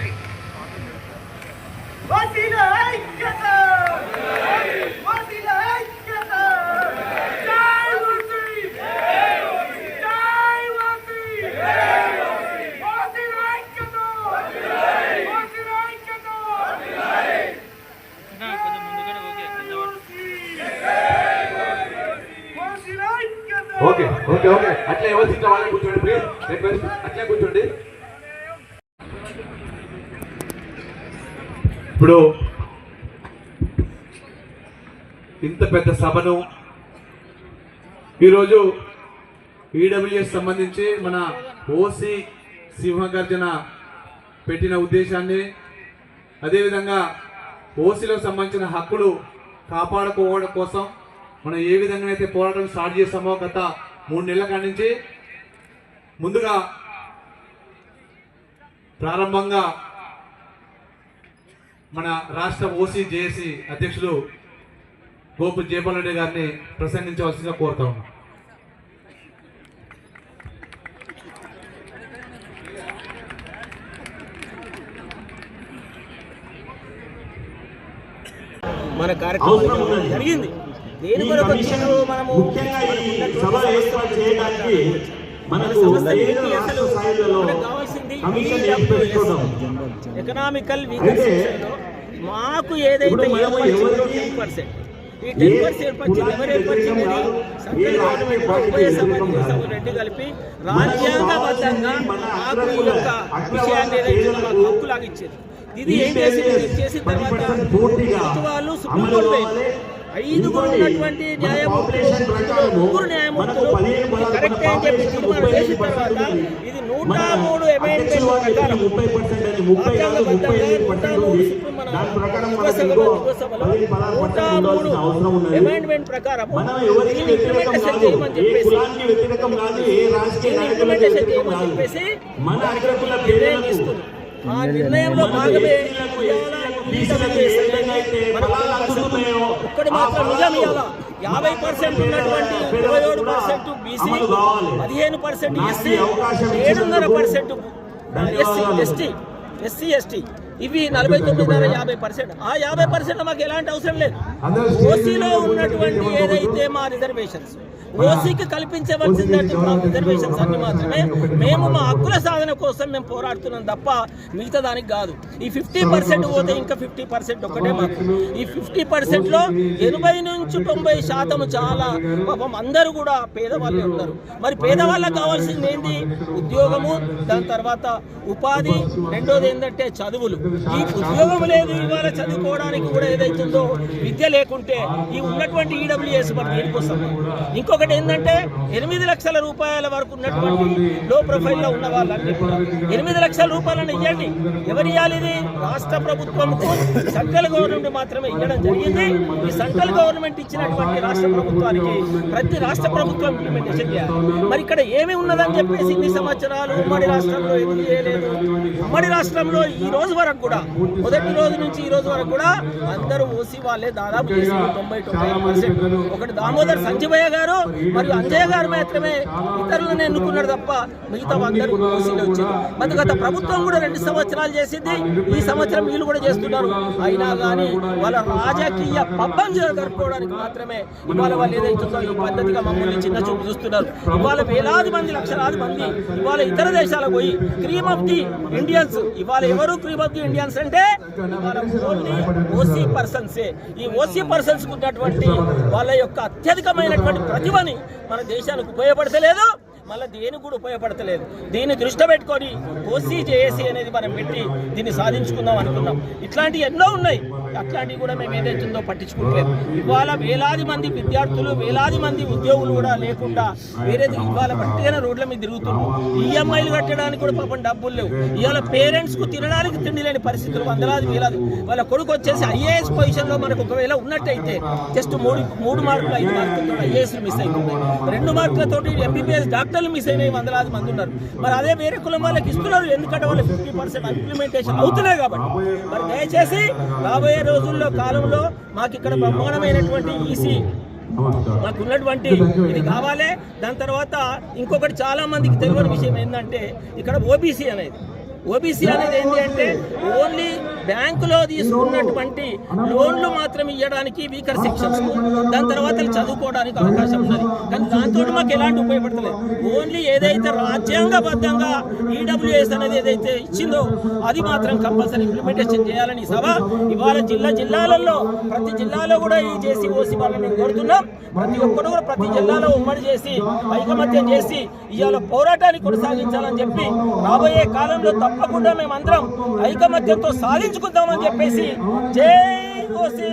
ఐక్యత! Okay okay okay అట్లే ఎవరు సీట్లో వాళ్ళే కూర్చోండి ప్లీజ్ రిక్వెస్ట్ అట్లే కూర్చోండి. ఇప్పుడు ఇంత పెద్ద సభను ఈరోజు ఈడబ్ల్యూఎస్ సంబంధించి మన ఓసి సింహగర్జన పెట్టిన ఉద్దేశాన్ని అదేవిధంగా ఓసీలో సంబంధించిన హక్కులు కాపాడుకోవడం కోసం మనం ఏ విధంగా అయితే పోరాటం స్టార్ట్ చేస్తామో గత మూడు నెలల కాడి నుంచి ముందుగా ప్రారంభంగా మన రాష్ట్ర ఓసీ జేఏసీ అధ్యక్షులు గోపు జయపాల్ రెడ్డి గారిని ప్రసంగించవలసిందిగా కోరుతా ఉన్నాం. మన కార్యక్రమం జరిగింది. దేని కొరకు మనము ముఖ్యంగా ఈ సభ ఏర్పాటు చేయడానికి మనకు లేని రాష్ట్ర స్థాయిలలో కమిషన్ ఏర్పరచుకోవడం ఎకనామికల్ అయితే మాకు ఏదైతే ఏర్పరిచిందో టెన్ పర్సెంట్ ఈ టెన్ పర్సెంట్ ఎవరు ఏర్పరిచింది? ఇది? సెంట్రల్ గవర్నమెంట్ ఉభయ సభ సభ రెండు కలిపి రాజ్యాంగబద్ధంగా మాకు ఈ యొక్క విషయాన్ని ఏదైతే మాకు హక్కులాగా ఇచ్చేది. ఇది ఏం చేసింది? చేసిన తర్వాత వాళ్ళు సుప్రీంకోర్టు. ఐదుగురు ఉన్నటువంటి న్యాయమూర్తులు ముగ్గురు న్యాయమూర్తులు కరెక్ట్ అని చెప్పి తీర్మానం చేసిన తర్వాత ఇది నూట మూడు అమెండ్మెంట్ ప్రకారం అమెండ్మెంట్ ప్రకారం మన నిర్ణయంలో భాగమే ఒక్కటి మాత్రం నిజం ఇవాళ యాభై పర్సెంట్ ఉన్నటువంటి ఇరవై ఏడు పర్సెంట్ బీసీ. పదిహేను పర్సెంట్ ఎస్సీ ఏడున్నర percent SC. ST SC ST ఇవి నలభై తొమ్మిదిన్నర యాభై పర్సెంట్. ఆ యాభై పర్సెంట్ మాకు ఎలాంటి అవసరం లేదు. ఓసీలో ఉన్నటువంటి ఏదైతే మా రిజర్వేషన్స్ ఓసీకి కల్పించవలసినటువంటి మా రిజర్వేషన్స్ అన్ని మాత్రమే మేము మా హక్కుల సాధన కోసం మేము పోరాడుతున్నాం తప్ప మిగతా దానికి కాదు. ఈ ఫిఫ్టీ పర్సెంట్ పోతే ఇంకా ఫిఫ్టీ పర్సెంట్ ఒకటే మాకు. ఈ ఫిఫ్టీ పర్సెంట్లో ఎనభై నుంచి తొంభై శాతం చాలా పాపం అందరూ కూడా పేదవాళ్ళే ఉన్నారు. మరి పేదవాళ్ళకి కావాల్సింది ఏంటి ఉద్యోగము దాని తర్వాత ఉపాధి రెండోది ఏంటంటే చదువులు. ఈ ఉద్యోగం లేదు ఇవాళ చదువుకోవడానికి కూడా ఏదైతుందో విద్య లేకుంటే ఈ ఉన్నటువంటి ఈడబ్ల్యూఎస్ మరి దేనికోసం ఇంకొకటి ఏంటంటే ఎనిమిది లక్షల రూపాయల వరకు ఉన్నటువంటి లో ప్రొఫైల్లో ఉన్న వాళ్ళన్నీ కూడా ఎనిమిది లక్షల రూపాయలను ఇవ్వండి ఎవరు ఇవ్వాలి ఇది? రాష్ట్ర ప్రభుత్వంకు సెంట్రల్ గవర్నమెంట్ మాత్రమే ఇవ్వడం జరిగింది. ఈ సెంట్రల్ గవర్నమెంట్ ఇచ్చినటువంటి రాష్ట్ర ప్రభుత్వానికి ప్రతి రాష్ట్ర ప్రభుత్వం ఇంప్లిమెంటేషన్ చేయాలి మరి ఇక్కడ ఏమి ఉన్నదని చెప్పేసి ఇన్ని సంవత్సరాలు ఉమ్మడి రాష్ట్రంలో ఎందుకు చేయలేదు? ఉమ్మడి రాష్ట్రంలో ఈ రోజు వరకు కూడా మొదటి రోజు నుంచి ఈ రోజు వరకు కూడా అందరూ ఓసీ వాళ్ళే దాదాపు తొంభై తొంభై పర్సెంట్. ఒకటి దామోదర్ సంజయ్ గారు మరియు అంజయ్య గారు మాత్రమే ఇతరులను ఎన్నుకున్నారు తప్ప మిగతా అందరూ ఓసీలో వచ్చారు. మరి గత ప్రభుత్వం కూడా రెండు సంవత్సరాలు చేసింది ఈ సంవత్సరం వీళ్ళు కూడా చేస్తున్నారు. అయినా కానీ వాళ్ళ రాజకీయ పబ్బం జరుపుకోవడానికి మాత్రమే. ఇవాళ వాళ్ళు ఏదైతుందో ఈ పద్ధతిగా మమ్మల్ని చిన్న చూపు చూస్తున్నారు. ఇవాళ వేలాది మంది లక్షలాది మంది ఇవాళ ఇతర దేశాలకు పోయి క్రీమ్ ఆఫ్ ది ఇండియన్స్ ఇవాళ ఎవరు క్రీమ్ ఆఫ్ ది ఇండియన్స్ అంటే ఇవాళ ఓన్లీ ఓసీ పర్సన్సే ఈ ఓసీ పర్సన్స్ ఉన్నటువంటి వాళ్ళ యొక్క అత్యధికమైనటువంటి ప్రతిభని మన దేశానికి ఉపయోగపడతలేదు. మళ్ళీ దేనికి కూడా ఉపయోగపడతలేదు. దీన్ని దృష్టి పెట్టుకొని ఓసీ జేఏసీ అనేది మనం పెట్టి దీన్ని సాధించుకుందాం అనుకున్నాం. ఇట్లాంటివి ఎన్నో ఉన్నాయి. అట్లాంటివి కూడా మేము ఏదైతుందో పట్టించుకుంటలేదు. ఇవాళ వేలాది మంది విద్యార్థులు వేలాది మంది ఉద్యోగులు కూడా లేకుండా వేరే ఇవాళ పట్టిగానే రోడ్ల మీద తిరుగుతున్నాం ఈఎంఐలు కట్టడానికి కూడా పాపం డబ్బులు లేవు. ఇవాళ పేరెంట్స్కు తినడానికి తిండి లేని పరిస్థితులు వందలాది వేలాది. వాళ్ళ కొడుకు వచ్చేసి ఐఏఎస్ పొజిషన్లో మనకు ఒకవేళ ఉన్నట్టయితే జస్ట్ మూడు మూడు మార్కులు ఐదు మార్కులతో ఐఏఎస్లు మిస్ అవుతుంది రెండు మార్కులతోటి ఎంబీబీఎస్ డాక్టర్లు మిస్ అయిన వందలాది మంది ఉన్నారు. మరి అదే వేరే కులం వాళ్ళకి ఇస్తున్నారు ఎందుకంటే వాళ్ళు ఫిఫ్టీ పర్సెంట్ ఇంప్లిమెంటేషన్ అవుతున్నాయి కాబట్టి. మరి దయచేసి రాబోయే రోజుల్లో కాలంలో మాకు ఇక్కడ బ్రహ్మాండమైనటువంటి ఈసీ మాకు ఉన్నటువంటి ఇది కావాలి. దాని తర్వాత ఇంకొకటి చాలా మందికి తెలియని విషయం ఏంటంటే ఇక్కడ ఓబీసీ అనేది. ఓబీసీ అనేది ఏంటి అంటే ఓన్లీ బ్యాంకులో తీసుకున్నటువంటి లోన్లు మాత్రం ఇవ్వడానికి వీకర్ సెక్షన్స్ దాని తర్వాత చదువుకోవడానికి అవకాశం ఉన్నది. కానీ దాంతో మాకు ఎలాంటి ఉపయోగపడతలేదు. ఓన్లీ ఏదైతే రాజ్యాంగబద్ధంగా ఈడబ్ల్యూఎస్ అనేది ఏదైతే ఇచ్చిందో అది మాత్రం కంపల్సరీ ఇంప్లిమెంటేషన్ చేయాలని సభ. ఇవాళ జిల్లా జిల్లాలలో ప్రతి జిల్లాలో కూడా ఈ చేసి ఓసీ వాళ్ళని కోరుతున్నాం. ప్రతి ఒక్కరు కూడా ప్రతి జిల్లాలో ఉమ్మడి చేసి ఐకమత్యం చేసి ఇవాళ పోరాటాన్ని కొనసాగించాలని చెప్పి రాబోయే కాలంలో తప్పకుండా మేమందరం ఐకమత్యంతో సాధించుకుందామని చెప్పేసి జై ఓసీ